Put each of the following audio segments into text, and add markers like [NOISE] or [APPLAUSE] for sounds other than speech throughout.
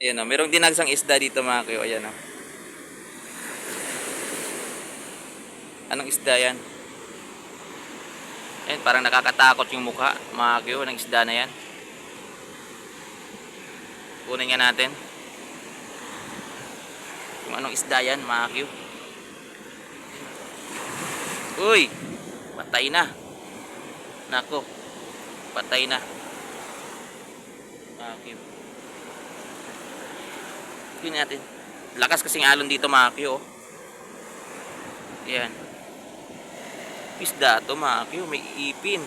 Ayan o, merong dinagsang isda dito mga kayo. Ayan o. Anong isda yan? Ayan, parang nakakatakot yung mukha mga kayo ng isda na yan. Kunin nga natin. Kung anong isda yan mga kayo. Uy! Patay na. Nako. Patay na. Mga kayo. Yun natin. Lakas kasing alon dito mga kiyo. Yan. Isda to mga kiyo. May ipin.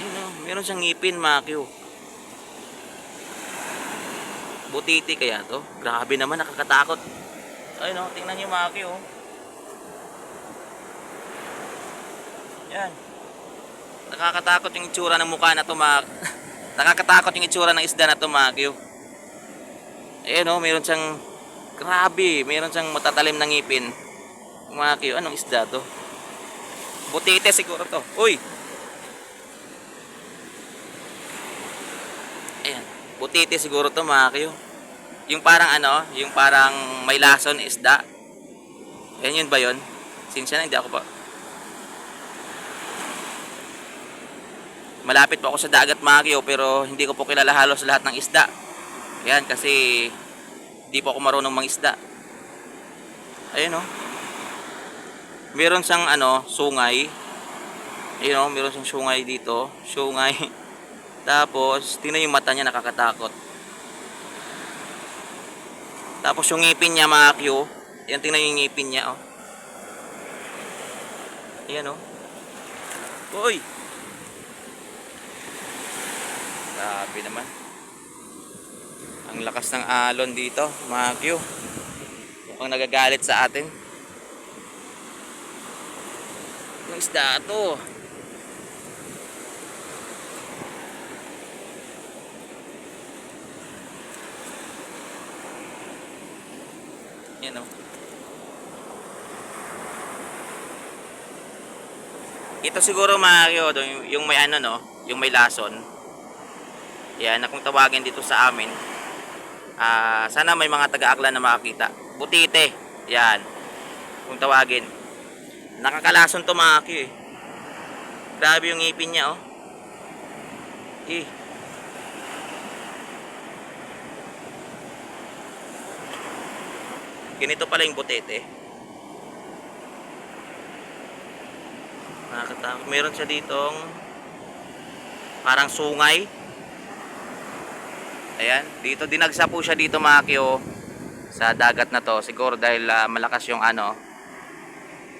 Yun o. Meron siyang ipin mga kiyo. Butiti kaya to. Grabe naman. Nakakatakot. Ayun o. Tingnan nyo mga kiyo. Yan. Nakakatakot yung itsura ng mukha na to mga... [LAUGHS] Nakakatakot yung itsura ng isda na to mga kiyo. Ayan o, meron siyang grabe, meron siyang matatalim na ngipin. Mga anong isda to? Butite siguro to. Uy! Ayan, butite siguro to mga kiyo. Yung parang ano, yung parang may lason isda. Ayan yun ba yun? Sinsya na, hindi ako pa. Malapit po ako sa dagat mga kiyo, pero hindi ko po kilala halos lahat ng isda. Yan kasi di po ako marunong mangisda. Ayun oh. Meron siyang ano, sungay. Ayun oh, meron siyang sungay dito, sungay. [LAUGHS] Tapos tingnan yung mata niya nakakatakot. Tapos yung ngipin niya mga Q, yan tingnan yung ngipin niya oh. Ayan oh. Uy. Grabe naman. Ang lakas ng alon dito, mga Q. Mukhang nagagalit sa atin. Ang isda to. Yan o. Ito siguro yung, yung may ano no, yung may lason. Yan, na kung tawagin dito sa amin, Ah, sana may mga taga-aklan na makakita. Butite. Yan. Kung tawagin. Nakakalason to mga aki eh. Grabe yung ngipin niya oh. Eh. Ganito pala yung butete. Nakakatakot. Meron siya ditong parang sungay. Ayan, dito dinagsa po siya dito mga kyo sa dagat na to. Siguro dahil ah, malakas yung ano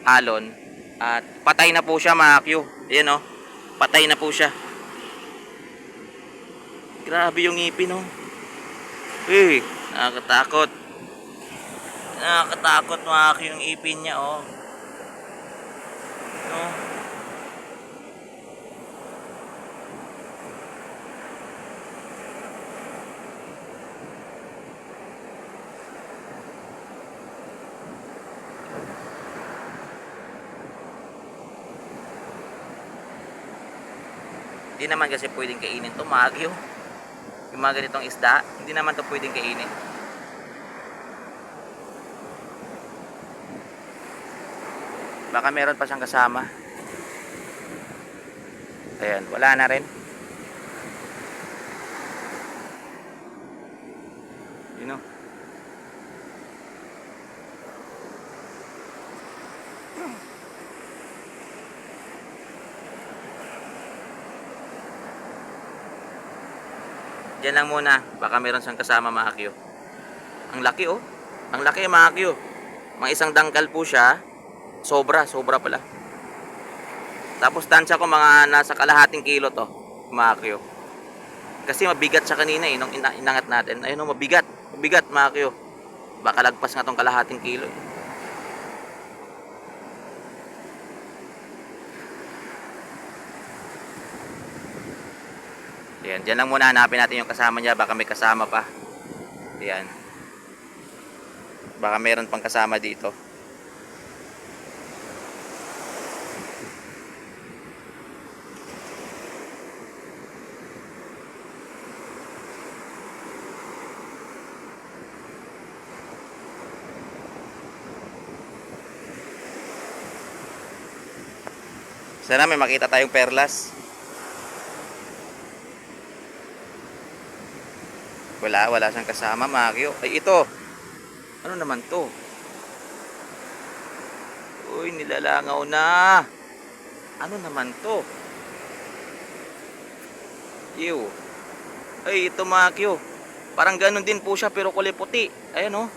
alon at patay na po siya mga kyo. Ayan oh. Patay na po siya. Grabe yung ngipin oh. Eh, nakakatakot. Nakakatakot mga kyo yung ipin niya oh. No. Hindi naman kasi pwedeng kainin to magyo. Yung mga ganitong isda, hindi naman to pwedeng kainin. Baka meron pa siyang kasama. Ayan, wala na rin. You know. Diyan lang muna. Baka meron siyang kasama mga Q. Ang laki oh. Ang laki mga Q. Mga isang dangkal po siya. Sobra, sobra pala. Tapos tansya ko mga nasa kalahating kilo to. Mga Q. Kasi mabigat siya kanina eh. Nung ina- inangat natin. Ayun oh, mabigat. Mabigat mga Q. Baka lagpas nga tong kalahating kilo. eh. Ayan, dyan lang muna hanapin natin yung kasama niya. Baka may kasama pa. Ayan. Baka meron pang kasama dito. Sana may makita tayong perlas. Wala, wala siyang kasama, Makyo. Ay, ito. Ano naman to? Uy, nilalangaw na. Ano naman to? Ew. Ay, ito Makyo. Parang ganun din po siya pero kulay puti. Ayan oh.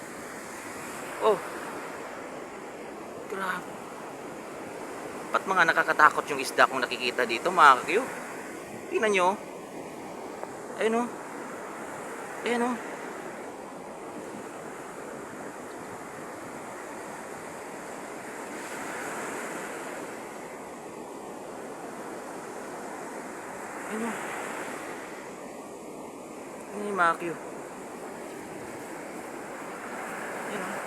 Oh. Grabe. Ba't mga nakakatakot yung isda kung nakikita dito mga kakyo? Tingnan nyo. Ayun oh. Ayun oh. Ayun oh. Ayun yung mga kakyo. Ayun oh.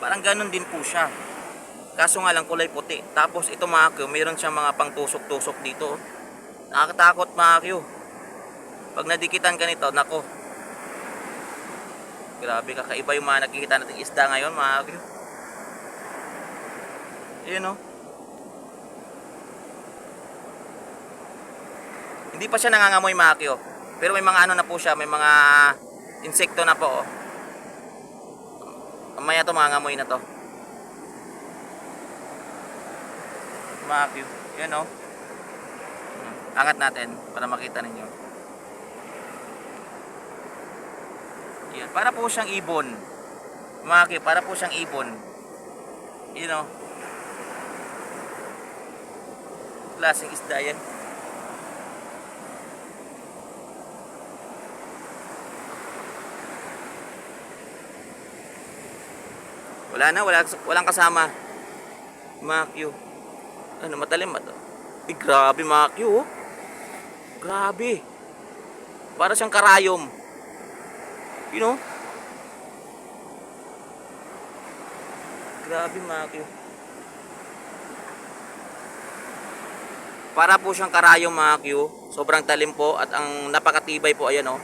Parang ganun din po siya. Kaso nga lang kulay puti. Tapos ito mga kyo, mayroon siyang mga pangtusok-tusok dito. oh. Nakakatakot mga kyo. Pag nadikitan ka nito, nako. Grabe, kakaiba yung mga nakikita nating isda ngayon mga kyo. Ayun oh. Hindi pa siya nangangamoy mga kyo. Pero may mga ano na po siya, may mga insekto na po oh. Mamaya to mga ngamoy na to. Makakyo. Yan o. Angat natin para makita ninyo. Yan. Para po siyang ibon. Makakyo. Para po siyang ibon. Yan o. Klaseng isda yan. Wala na, wala, walang kasama. Makyo. Ano, matalim ba to? Eh, grabe, Makyo. oh. Grabe. Para siyang karayom. You know? Grabe, Makyo. Para po siyang karayom, Makyo. Sobrang talim po at ang napakatibay po, ayan o.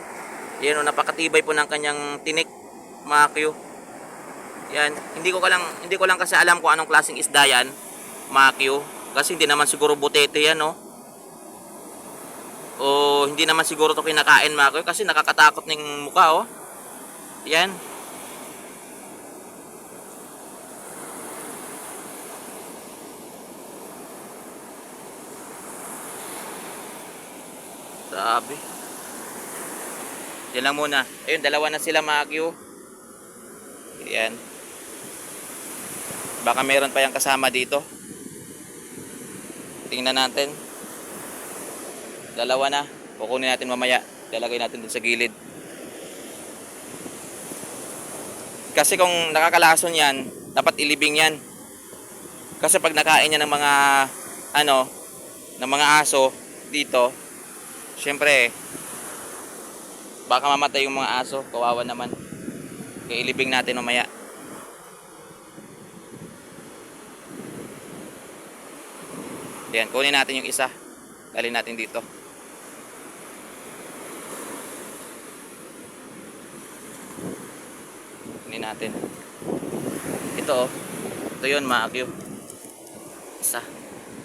Ayan o, napakatibay po ng kanyang tinik, Makyo. Yan, hindi ko lang hindi ko lang kasi alam kung anong klaseng isda yan, makyo. Kasi hindi naman siguro butete yan, no. O hindi naman siguro to kinakain makyo kasi nakakatakot ng mukha, oh. Yan. Sabi. Yan lang muna. Ayun, dalawa na sila makyo. Yan. Baka meron pa yung kasama dito. Tingnan natin. Dalawa na. Kukunin natin mamaya. Lalagay natin dun sa gilid. Kasi kung nakakalason yan, dapat ilibing yan. Kasi pag nakain niya ng mga ano, ng mga aso dito, syempre baka mamatay yung mga aso, kawawa naman. Kaya ilibing natin mamaya. Ayan, kunin natin yung isa. Dalhin natin dito. Natin. Ito oh. Ito yun, maagyo. Isa.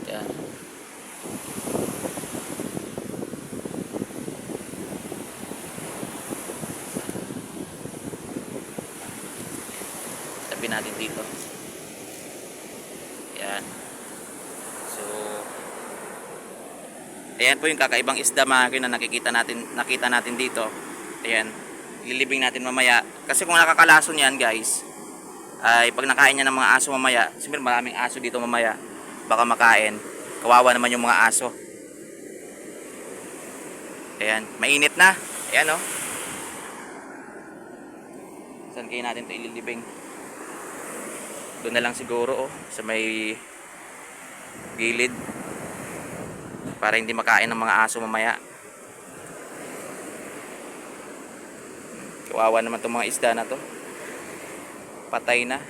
Ayan. Tabi natin dito. Ayan. So, ayan po yung kakaibang isda mga kyo na nakikita natin, nakita natin dito. Ayan. Ililibing natin mamaya. Kasi kung nakakalason yan guys, ay pag nakain niya ng mga aso mamaya, siyempre maraming aso dito mamaya, baka makain. Kawawa naman yung mga aso. Ayan, mainit na. Ayan oh. Saan kayo natin ito ililibing? Doon na lang siguro oh, sa may gilid. Para hindi makain ng mga aso mamaya. Kawawa naman itong mga isda na to. Patay na.